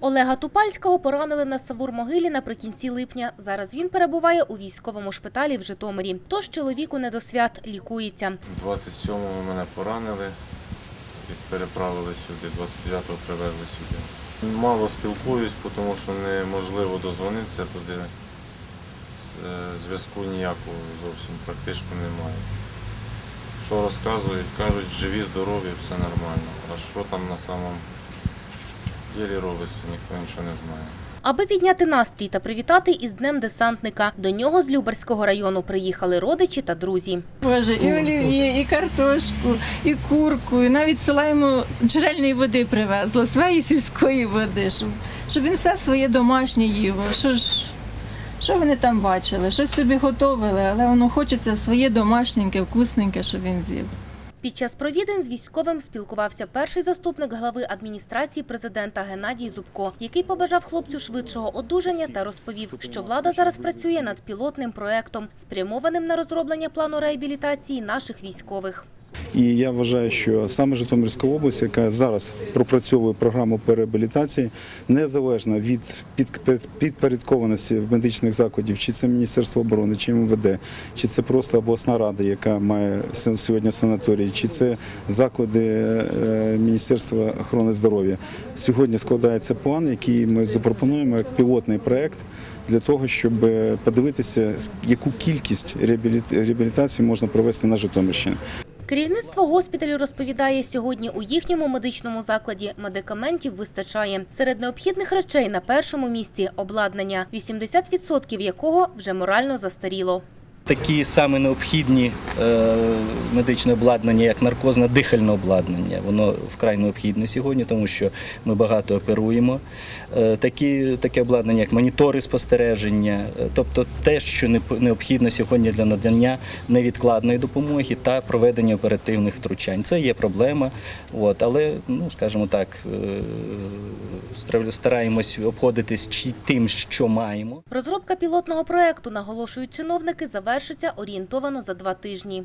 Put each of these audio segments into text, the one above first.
Олега Тупальського поранили на Савур-могилі наприкінці липня. Зараз він перебуває у військовому шпиталі в Житомирі. Тож чоловіку не до свят лікується. 27-го мене поранили, переправили сюди, 29-го привезли сюди. Мало спілкуюсь, тому що неможливо дозвонитися туди. Е, Зв'язку ніякого зовсім практично немає. Що розказують, кажуть, живі, здорові, все нормально. А що там на самому ділі робиться, ніхто нічого не знає. Аби підняти настрій та привітати із Днем десантника, до нього з Люберського району приїхали родичі та друзі. Боже, і олів'є, і картошку, і курку, і навіть села йому джерельної води привезла, своєї сільської води, щоб, щоб він все своє домашнє їв. Що ж, що вони там бачили? Щось собі готовили, але воно хочеться своє домашненьке, вкусненьке, щоб він з'їв. Під час провідень з військовим спілкувався перший заступник глави адміністрації президента Геннадій Зубко, який побажав хлопцю швидшого одужання та розповів, що влада зараз працює над пілотним проектом, спрямованим на розроблення плану реабілітації наших військових. І я вважаю, що саме Житомирська область, яка зараз пропрацьовує програму по реабілітації, незалежно від під- підпорядкованості медичних закладів, чи це Міністерство оборони, чи МВД, чи це просто обласна рада, яка має сьогодні санаторій, чи це заклади е, Міністерства охорони здоров'я. Сьогодні складається план, який ми запропонуємо як пілотний проект. Для того щоб подивитися, яку кількість реабіліт- реабілітації можна провести на Житомирщині. Керівництво госпіталю розповідає, сьогодні у їхньому медичному закладі медикаментів вистачає. Серед необхідних речей на першому місці обладнання, 80% якого вже морально застаріло. Такі саме необхідні е, медичне обладнання, як наркозне дихальне обладнання. Воно вкрай необхідне сьогодні, тому що ми багато оперуємо. Е, таке обладнання, як монітори спостереження, е, тобто те, що необхідно сьогодні для надання невідкладної допомоги та проведення оперативних втручань. Це є проблема, але, ну, скажімо так, стараємось обходитись тим, що маємо. Розробка пілотного проекту, наголошують чиновники, завершиться орієнтовано за два тижні.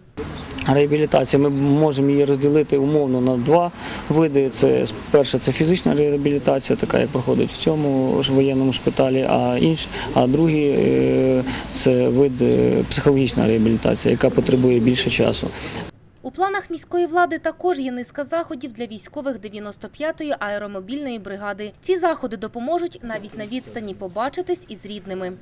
Реабілітація. Ми можемо її розділити умовно на два види. Це перше це фізична реабілітація, така як проходить в цьому ж воєнному шпиталі, а інш, а другий е, це вид е, психологічна реабілітація, яка потребує більше часу. У планах міської влади також є низка заходів для військових 95-ї аеромобільної бригади. Ці заходи допоможуть навіть на відстані побачитись із рідними.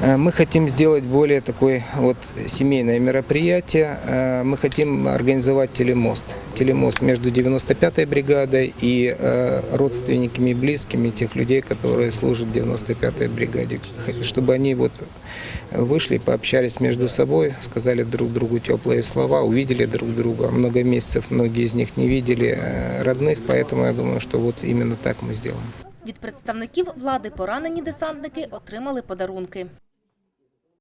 Э, Мы хотим сделать более такое вот семейное мероприятие. Э, Мы хотим организовать телемост. Телемост между 95-й бригадой и э, родственниками близкими тех людей, которые служат в 95-й бригаде. Чтобы они вот вышли, пообщались между собой, сказали друг другу теплые слова, увидели друг друга. Много месяцев многие из них не видели родных, поэтому я думаю, что вот именно так мы сделаем. Від представників влади поранені десантники отримали подарунки.